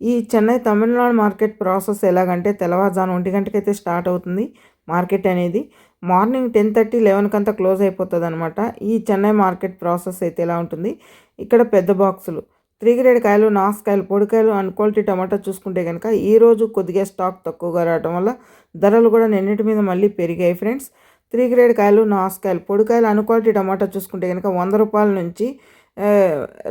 ఈ Chennai Tamil Nadu market process ఎలాగంటే తెల్లవారుజాను ఒంటి గంటకైతే స్టార్ట్ అవుతుంది మార్కెట్ అనేది. మార్నింగ్ టెన్ థర్టీ లెవెన్కి అంతా క్లోజ్ అయిపోతుంది అనమాట ఈ చెన్నై మార్కెట్ ప్రాసెస్ అయితే ఎలా ఉంటుంది? ఇక్కడ పెద్ద బాక్సులు. త్రీ గ్రేడ్ కాయలు నాసుకాయలు పొడికాయలు అండ్ క్వాలిటీ టమాటా చూసుకుంటే కనుక ఈరోజు కొద్దిగా స్టాక్ తక్కువగా రావడం వల్ల ధరలు కూడా నిన్నటి మీద మళ్ళీ పెరిగాయి ఫ్రెండ్స్. త్రీ గ్రేడ్ కాయలు నాసుకాయలు పొడికాయలు అన్ క్వాలిటీ టమాటా చూసుకుంటే కనుక వంద రూపాయల నుంచి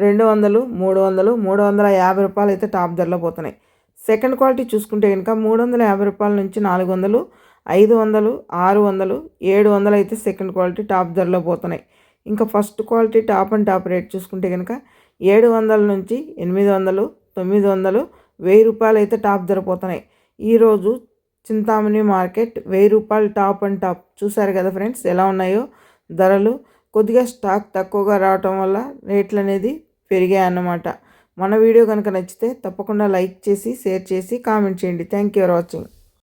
రెండు వందలు మూడు వందలు మూడు వందల యాభై రూపాయలు అయితే టాప్ ధరలో పోతున్నాయి. సెకండ్ క్వాలిటీ చూసుకుంటే కనుక మూడు వందల యాభై రూపాయల నుంచి నాలుగు వందలు ఐదు వందలు ఆరు వందలు ఏడు వందలు అయితే సెకండ్ క్వాలిటీ టాప్ ధరలో పోతున్నాయి. ఇంకా first quality top and top rate చూసుకుంటే కనుక ఏడు వందల నుంచి ఎనిమిది వందలు తొమ్మిది వందలు వెయ్యి రూపాయలు అయితే టాప్ ధర పోతున్నాయి. ఈరోజు చింతామణి మార్కెట్ వెయ్యి రూపాయలు టాప్ అండ్ టాప్. చూసారు కదా ఫ్రెండ్స్ ఎలా ఉన్నాయో? ధరలు కొద్దిగా స్టాక్ తక్కువగా రావటం వల్ల రేట్లు అనేది పెరిగాయి అన్నమాట. మన వీడియో కనుక నచ్చితే తప్పకుండా లైక్ చేసి షేర్ చేసి కామెంట్ చేయండి. Thank you for watching